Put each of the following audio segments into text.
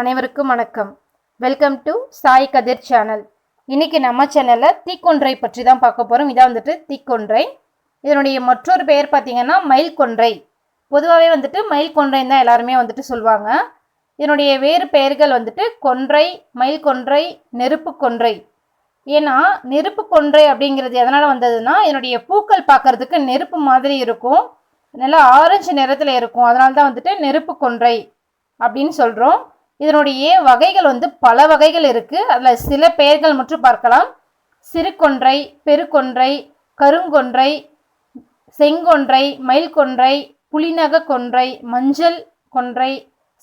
அனைவருக்கும் வணக்கம். Welcome to Sai Kathir channel. இன்னைக்கு நம்ம சேனலில் தீக்கொன்றை பற்றி தான் பார்க்க போகிறோம் இதான் வந்துட்டு தீக்கொன்றை. இதனுடைய மற்றொரு பெயர் பார்த்தீங்கன்னா மயில் கொன்றை பொதுவாகவே வந்துட்டு மயில் கொன்றைன்னு தான் எல்லாருமே வந்துட்டு சொல்லுவாங்க. இதனுடைய வேறு பெயர்கள் வந்துட்டு கொன்றை மயில் கொன்றை நெருப்பு கொன்றை ஏன்னா நெருப்பு கொன்றை அப்படிங்கிறது எதனால் வந்ததுன்னா இதனுடைய பூக்கள் பார்க்கறதுக்கு நெருப்பு மாதிரி இருக்கும். நல்லா ஆரஞ்சு நிறத்தில் இருக்கும். அதனால தான் வந்துட்டு நெருப்பு கொன்றை அப்படின்னு சொல்கிறோம் இதனுடைய வகைகள் வந்து பல வகைகள் இருக்குது அதில் சில பெயர்கள் மட்டும் பார்க்கலாம். சிறு கொன்றை பெருக்கொன்றை கருங்கொன்றை செங்கொன்றை மயில்கொன்றை புலிநக கொன்றை மஞ்சள் கொன்றை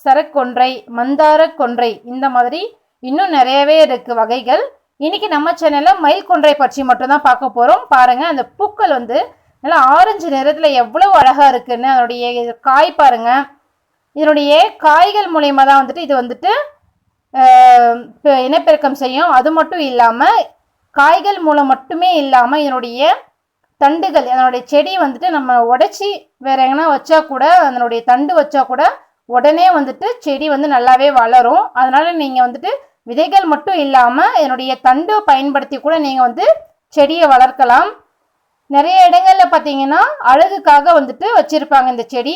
சரக்கொன்றை மந்தார கொன்றை இந்த மாதிரி இன்னும் நிறையவே இருக்குது வகைகள். இன்னைக்கு நம்ம சேனலில் மயில் கொன்றை பற்றி மட்டும்தான் பார்க்க போகிறோம் பாருங்கள் அந்த பூக்கள் வந்து நல்லா ஆரஞ்சு நிறத்தில் எவ்வளவு அழகாக இருக்குன்னு அதனுடைய காய் பாருங்கள் இதனுடைய காய்கள் மூலயமா தான் வந்துட்டு இது வந்துட்டு இனப்பெருக்கம் செய்யும். அது மட்டும் இல்லாமல் காய்கள் மூலம் மட்டுமே இல்லாமல் இதனுடைய தண்டுகள் அதனுடைய செடி வந்துட்டு நம்ம உடைச்சி வேற எங்கன்னா வச்சா கூட அதனுடைய தண்டு வச்சா கூட உடனே வந்துட்டு செடி வந்து நல்லாவே வளரும். அதனால நீங்கள் வந்துட்டு விதைகள் மட்டும் இல்லாமல் இதனுடைய தண்டு பயன்படுத்தி கூட நீங்கள் வந்து செடியை வளர்க்கலாம். நிறைய இடங்கள்ல பார்த்தீங்கன்னா அழகுக்காக வந்துட்டு வச்சிருப்பாங்க இந்த செடி.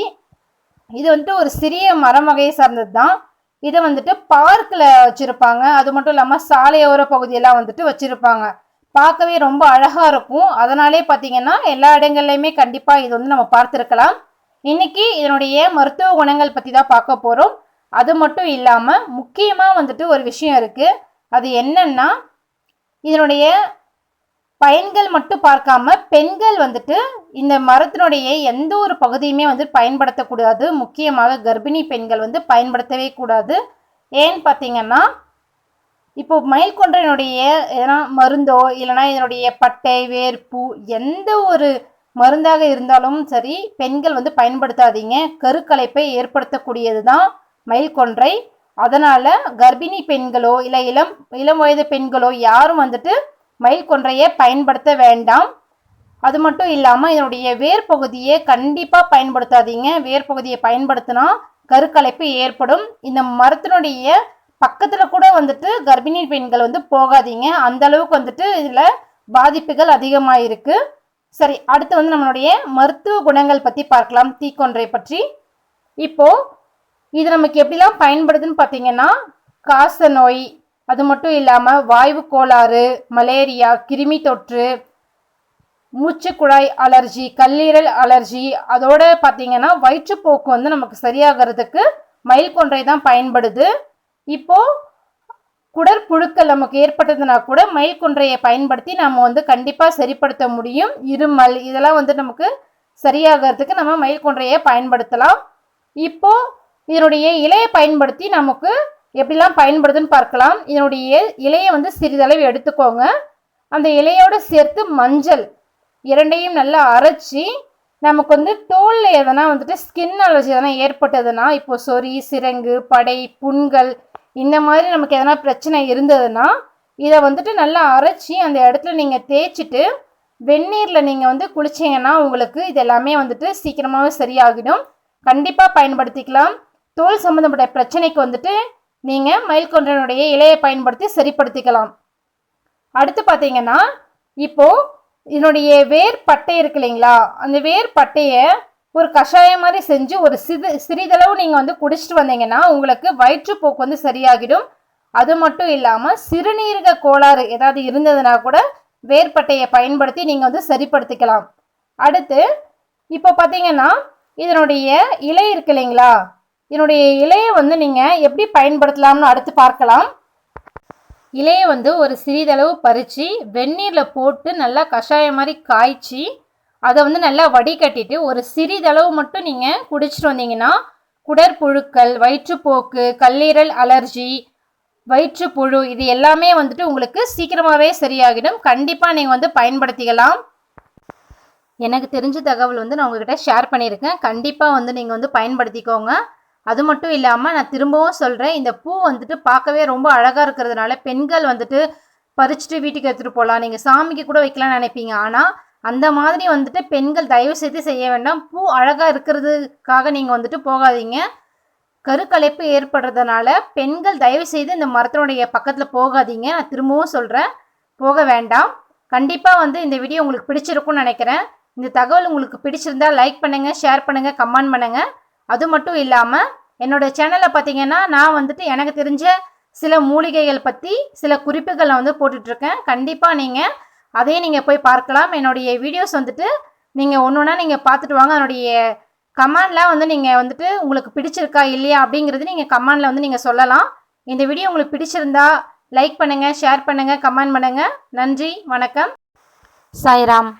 இது வந்துட்டு ஒரு சிறிய மரம் வகையை சார்ந்தது தான் இதை வந்துட்டு பார்க்கில் வச்சுருப்பாங்க. அது மட்டும் இல்லாமல் சாலையோர பகுதியெல்லாம் வந்துட்டு வச்சுருப்பாங்க. பார்க்கவே ரொம்ப அழகாக இருக்கும். அதனாலே பார்த்தீங்கன்னா எல்லா இடங்கள்லையுமே கண்டிப்பாக இது வந்து நம்ம பார்த்துருக்கலாம். இன்னைக்கு இதனுடைய மருத்துவ குணங்கள் பற்றி தான் பார்க்க போகிறோம் அது மட்டும் இல்லாமல் முக்கியமாக வந்துட்டு ஒரு விஷயம் இருக்குது அது என்னன்னா இதனுடைய பயன்கள் மட்டும் பார்க்காம பெண்கள் வந்துட்டு இந்த மரத்தினுடைய எந்த ஒரு பகுதியுமே வந்து பயன்படுத்தக்கூடாது. முக்கியமாக கர்ப்பிணி பெண்கள் வந்து பயன்படுத்தவே கூடாது. ஏன்னு பார்த்தீங்கன்னா இப்போ மயில் கொன்றையினுடைய எதனா மருந்தோ இல்லைனா இதனுடைய பட்டை வேர்ப்பு எந்த ஒரு மருந்தாக இருந்தாலும் சரி பெண்கள் வந்து பயன்படுத்தாதீங்க. கருக்கலைப்பை ஏற்படுத்தக்கூடியது தான் மயில் கொன்றை அதனால் கர்ப்பிணி பெண்களோ இல்லை இளம் இளம் வயது பெண்களோ யாரும் வந்துட்டு மயில் கொன்றையை பயன்படுத்த வேண்டாம். அது மட்டும் இல்லாமல் இதனுடைய வேர் பகுதியை கண்டிப்பாக பயன்படுத்தாதீங்க. வேர் பகுதியை பயன்படுத்தினா கருக்கலைப்பு ஏற்படும். இந்த மரத்தினுடைய பக்கத்தில் கூட வந்துட்டு கர்ப்பிணி பெண்கள் வந்து போகாதீங்க. அந்த அளவுக்கு வந்துட்டு இதில் பாதிப்புகள் அதிகமாக இருக்குது சரி அடுத்து வந்து நம்மளுடைய மருத்துவ குணங்கள் பற்றி பார்க்கலாம். தீக்கொன்றை பற்றி. இப்போது இது நமக்கு எப்படிலாம் பயன்படுதுன்னு பார்த்தீங்கன்னா காச நோய் அது மட்டும் இல்லாமல் வாய்வு கோளாறு மலேரியா கிருமி தொற்று மூச்சுக்குழாய் அலர்ஜி கல்லீரல் அலர்ஜி அதோட பார்த்தீங்கன்னா வயிற்றுப்போக்கு வந்து நமக்கு சரியாகிறதுக்கு மயில் கொன்றை தான் பயன்படுது. இப்போ குடற்புழுக்கள் நமக்கு ஏற்பட்டதுன்னா கூட மயில் கொன்றையை பயன்படுத்தி நம்ம வந்து கண்டிப்பாக சரிப்படுத்த முடியும். இருமல் இதெல்லாம் வந்து நமக்கு சரியாகிறதுக்கு நம்ம மயில் கொன்றையை பயன்படுத்தலாம். இப்போ இதனுடைய இலையை பயன்படுத்தி நமக்கு எப்படிலாம் பயன்படுதுன்னு பார்க்கலாம். இதனுடைய இலையை வந்து சிறிதளவு எடுத்துக்கோங்க. அந்த இலையோடு சேர்த்து மஞ்சள் இரண்டையும் நல்லா அரைச்சி நமக்கு வந்து தோலில் எதனா வந்துட்டு ஸ்கின் அலர்ஜி எதனா ஏற்பட்டதுன்னா இப்போ சொறி சிரங்கு படை புண்கள் இந்த மாதிரி நமக்கு எதனா பிரச்சனை இருந்ததுன்னா இதை வந்துட்டு நல்லா அரைச்சி அந்த இடத்துல நீங்கள் தேய்ச்சிட்டு வெந்நீரில் நீங்கள் வந்து குளிச்சிங்கன்னா உங்களுக்கு இது எல்லாமே வந்துட்டு சீக்கிரமாகவே சரியாகிடும். கண்டிப்பாக பயன்படுத்திக்கலாம். தோல் சம்மந்தப்பட்ட பிரச்சனைக்கு வந்துட்டு நீங்கள் மயில்கொன்றனுடைய இலையை பயன்படுத்தி சரிப்படுத்திக்கலாம். அடுத்து பார்த்தீங்கன்னா இப்போது இதனுடைய வேர் பட்டை இருக்கு இல்லைங்களா? அந்த வேர் பட்டையை ஒரு கஷாயம் மாதிரி செஞ்சு ஒரு சிறு சிறிதளவு நீங்கள் வந்து குடிச்சிட்டு வந்தீங்கன்னா உங்களுக்கு வயிற்றுப்போக்கு வந்து சரியாகிடும். அது மட்டும் இல்லாமல் சிறுநீரக கோளாறு ஏதாவது இருந்ததுன்னா கூட வேர்பட்டையை பயன்படுத்தி நீங்கள் வந்து சரிப்படுத்திக்கலாம். அடுத்து இப்போ பார்த்தீங்கன்னா இதனுடைய இலை இருக்கு இல்லைங்களா? இதனுடைய இலையை வந்து நீங்கள் எப்படி பயன்படுத்தலாம்னு அடுத்து பார்க்கலாம். இலையை வந்து ஒரு சிறிதளவு பறித்து வெந்நீரில் போட்டு நல்லா கஷாயம் மாதிரி காய்ச்சி அதை வந்து நல்லா வடிகட்டிட்டு ஒரு சிறிதளவு மட்டும் நீங்கள் குடிச்சிட்டு வந்தீங்கன்னா குடற்புழுக்கள் வயிற்றுப்போக்கு கல்லீரல் அலர்ஜி வயிற்றுப்புழு இது எல்லாமே வந்துட்டு உங்களுக்கு சீக்கிரமாகவே சரியாகிடும். கண்டிப்பாக நீங்கள் வந்து பயன்படுத்திக்கலாம். எனக்கு தெரிஞ்ச தகவல் வந்து நான் உங்ககிட்ட ஷேர் பண்ணியிருக்கேன். கண்டிப்பாக வந்து நீங்கள் வந்து பயன்படுத்திக்கோங்க. அது மட்டும் இல்லாமல் நான் திரும்பவும் சொல்கிறேன் இந்த பூ வந்துட்டு பார்க்கவே ரொம்ப அழகாக இருக்கிறதுனால பெண்கள் வந்துட்டு பறிச்சுட்டு வீட்டுக்கு எடுத்துகிட்டு போகலாம் நீங்கள் சாமிக்கு கூட வைக்கலாம்னு நினைப்பீங்க. ஆனால் அந்த மாதிரி வந்துட்டு பெண்கள் தயவு செய்து செய்ய வேண்டாம். பூ அழகாக இருக்கிறதுக்காக நீங்கள் வந்துட்டு போகாதீங்க. கருக்கலைப்பு ஏற்படுறதுனால பெண்கள் தயவு செய்து இந்த மரத்தினுடைய பக்கத்தில் போகாதீங்க. நான் திரும்பவும் சொல்கிறேன் போக வேண்டாம். கண்டிப்பாக வந்து இந்த வீடியோ உங்களுக்கு பிடிச்சிருக்கும்னு நினைக்கிறேன். இந்த தகவல் உங்களுக்கு பிடிச்சிருந்தா லைக் பண்ணுங்கள் ஷேர் பண்ணுங்கள் கமெண்ட் பண்ணுங்கள் அது மட்டும் இல்லாமல் என்னோடய சேனலில் பார்த்தீங்கன்னா நான் வந்துட்டு எனக்கு தெரிஞ்ச சில மூலிகைகள் பற்றி சில குறிப்புகளை வந்து போட்டுட்ருக்கேன். கண்டிப்பாக நீங்கள் அதையும் நீங்கள் போய் பார்க்கலாம். என்னுடைய வீடியோஸ் வந்துட்டு நீங்கள் ஒன்று ஒன்றா நீங்கள் பார்த்துட்டு வாங்க. அதனுடைய கமெண்டில் வந்து நீங்கள் வந்துட்டு உங்களுக்கு பிடிச்சிருக்கா இல்லையா அப்படிங்கிறது நீங்கள் கமெண்டில் வந்து நீங்கள் சொல்லலாம். இந்த வீடியோ உங்களுக்கு பிடிச்சிருந்தா லைக் பண்ணுங்கள் ஷேர் பண்ணுங்கள் கமெண்ட் பண்ணுங்கள் நன்றி வணக்கம். சாய்ராம்.